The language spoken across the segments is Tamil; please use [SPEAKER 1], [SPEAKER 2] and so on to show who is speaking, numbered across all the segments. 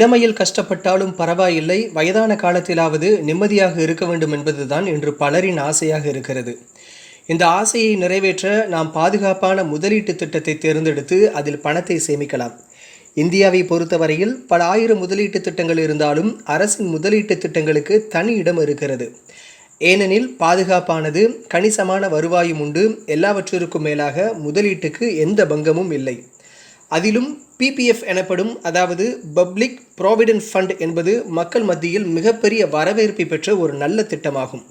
[SPEAKER 1] இளமையில் கஷ்டப்பட்டாலும் பரவாயில்லை வயதான காலத்திலாவது நிம்மதியாக இருக்க வேண்டும் என்பதுதான் இன்று பலரின் ஆசையாக இருக்கிறது. இந்த ஆசையை நிறைவேற்ற நாம் பாதுகாப்பான முதலீட்டு திட்டத்தை தேர்ந்தெடுத்து அதில் பணத்தை சேமிக்கலாம். இந்தியாவை பொறுத்தவரையில் பல ஆயிரம் முதலீட்டு திட்டங்கள் இருந்தாலும் அரசின் முதலீட்டு திட்டங்களுக்கு தனி இடம் இருக்கிறது. ஏனெனில் பாதுகாப்பானது கணிசமான வருவாயும் உண்டு எல்லாவற்றிற்கும் மேலாக முதலீட்டுக்கு எந்த பங்கமும் இல்லை. அதிலும் பிபிஎஃப் எனப்படும் அதாவது பப்ளிக் ப்ராவிடென்ட் ஃபண்ட் என்பது மக்கள் மத்தியில் மிகப்பெரிய வரவேற்பை பெற்ற ஒரு நல்ல திட்டமாகும்.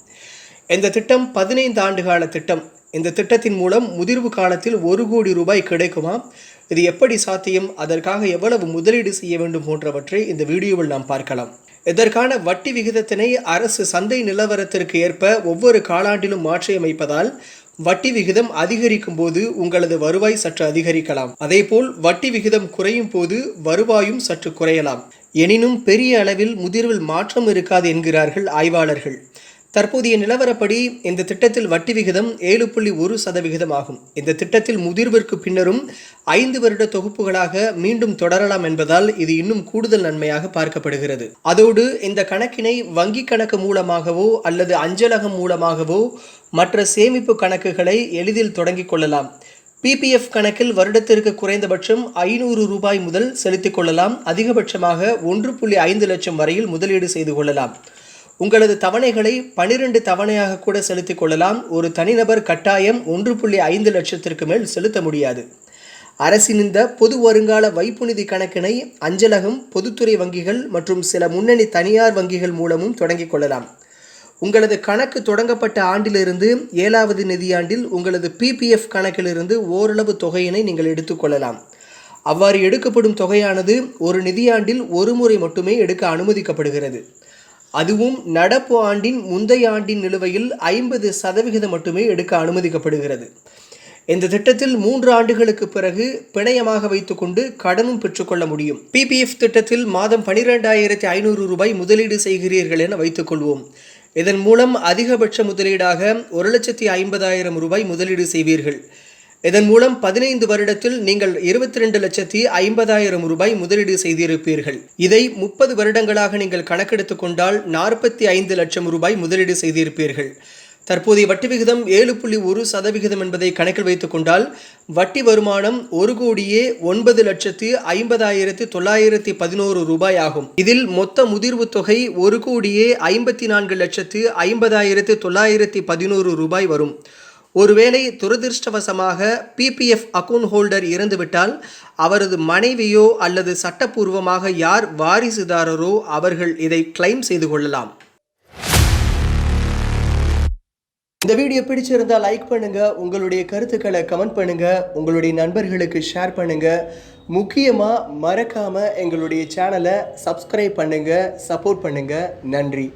[SPEAKER 1] இந்த திட்டம் பதினைந்து ஆண்டு கால திட்டம். இந்த திட்டத்தின் மூலம் முதிர்வு காலத்தில் ஒரு கோடி ரூபாய் கிடைக்குமா? இது எப்படி சாத்தியம்? அதற்காக எவ்வளவு முதலீடு செய்ய வேண்டும் போன்றவற்றை இந்த வீடியோவில் நாம் பார்க்கலாம். இதற்கான வட்டி விகிதத்தினை அரசு சந்தை நிலவரத்திற்கு ஏற்ப ஒவ்வொரு காலாண்டிலும் மாற்றியமைப்பதால் வட்டி விகிதம் அதிகரிக்கும் போது உங்களது வருவாய் சற்று அதிகரிக்கலாம். அதேபோல் வட்டி விகிதம் குறையும் போது வருவாயும் சற்று குறையலாம். எனினும் பெரிய அளவில் முதிர்வில் மாற்றம் இருக்காது என்கிறார்கள் ஆய்வாளர்கள். தற்போதைய நிலவரப்படி இந்த திட்டத்தில் வட்டி விகிதம் ஏழு புள்ளி ஒரு சதவிகிதம் ஆகும். இந்த திட்டத்தில் முதிர்விற்கு பின்னரும் ஐந்து வருட தொகுப்புகளாக மீண்டும் தொடரலாம் என்பதால் இது இன்னும் கூடுதல் நன்மையாக பார்க்கப்படுகிறது. அதோடு இந்த கணக்கினை வங்கி கணக்கு மூலமாகவோ அல்லது அஞ்சலகம் மூலமாகவோ மற்ற சேமிப்பு கணக்குகளை எளிதில் தொடங்கிக் கொள்ளலாம். பிபிஎஃப் கணக்கில் வருடத்திற்கு குறைந்தபட்சம் ஐநூறு ரூபாய் முதல் செலுத்திக் கொள்ளலாம். அதிகபட்சமாக ஒன்று புள்ளி ஐந்து லட்சம் வரையில் முதலீடு செய்து கொள்ளலாம். உங்களது தவணைகளை பனிரெண்டு தவணையாக கூட செலுத்திக் கொள்ளலாம். ஒரு தனிநபர் கட்டாயம் ஒன்று புள்ளி ஐந்து லட்சத்திற்கு மேல் செலுத்த முடியாது. அரசின் இந்த பொது வருங்கால வைப்பு நிதி கணக்கினை அஞ்சலகம் பொதுத்துறை வங்கிகள் மற்றும் சில முன்னணி தனியார் வங்கிகள் மூலமும் தொடங்கிக் கொள்ளலாம். உங்களது கணக்கு தொடங்கப்பட்ட ஆண்டிலிருந்து ஏழாவது நிதியாண்டில் உங்களது பிபிஎஃப் கணக்கிலிருந்து ஓரளவு தொகையினை நீங்கள் எடுத்துக்கொள்ளலாம் அவ்வாறு எடுக்கப்படும் தொகையானது ஒரு நிதியாண்டில் ஒரு முறை மட்டுமே எடுக்க அனுமதிக்கப்படுகிறது. அதுவும் நடப்பு ஆண்டின் முந்தைய ஆண்டின் நிலுவையில் ஐம்பது சதவிகிதம் மட்டுமே எடுக்க அனுமதிக்கப்படுகிறது. இந்த திட்டத்தில் மூன்று ஆண்டுகளுக்கு பிறகு பிணையமாக வைத்துக்கொண்டு கடனும் பெற்றுக்கொள்ள முடியும். பிபிஎஃப் திட்டத்தில் மாதம் பனிரெண்டாயிரத்தி ஐநூறு ரூபாய் முதலீடு செய்கிறீர்கள் என வைத்துக்கொள்வோம் இதன் மூலம் அதிகபட்ச முதலீடாக ஒரு லட்சத்தி ஐம்பதாயிரம் ரூபாய் முதலீடு செய்வீர்கள். இதன் மூலம் பதினைந்து வருடத்தில் நீங்கள் இருபத்தி ரெண்டு லட்சத்தி ஐம்பதாயிரம் ரூபாய் முதலீடு செய்திருப்பீர்கள். இதை முப்பது வருடங்களாக நீங்கள் கணக்கெடுத்து கொண்டால் நாற்பத்தி ஐந்து லட்சம் ரூபாய் முதலீடு செய்திருப்பீர்கள். தற்போதைய வட்டி விகிதம் ஏழு புள்ளி ஒரு சதவிகிதம் என்பதை கணக்கில் வைத்துக் கொண்டால் வட்டி வருமானம் ஒரு கோடியே ஒன்பது லட்சத்து ஐம்பதாயிரத்து தொள்ளாயிரத்தி பதினோரு ரூபாய் ஆகும். இதில் மொத்த முதிர்வு தொகை ஒரு கோடியே ஐம்பத்தி நான்கு லட்சத்து ஐம்பதாயிரத்து தொள்ளாயிரத்தி பதினோரு ரூபாய் வரும். ஒருவேளை துரதிருஷ்டவசமாக பிபிஎஃப் அக்கவுண்ட் ஹோல்டர் இறந்துவிட்டால் அவரது மனைவியோ அல்லது சட்டப்பூர்வமாக யார் வாரிசுதாரரோ அவர்கள் இதை கிளைம் செய்து கொள்ளலாம். இந்த வீடியோ பிடிச்சிருந்தா லைக் பண்ணுங்க உங்களுடைய கருத்துக்களை கமெண்ட் பண்ணுங்க உங்களுடைய நண்பர்களுக்கு ஷேர் பண்ணுங்க முக்கியமாக மறக்காம எங்களுடைய சேனலை சப்ஸ்கிரைப் பண்ணுங்க சப்போர்ட் பண்ணுங்க. நன்றி.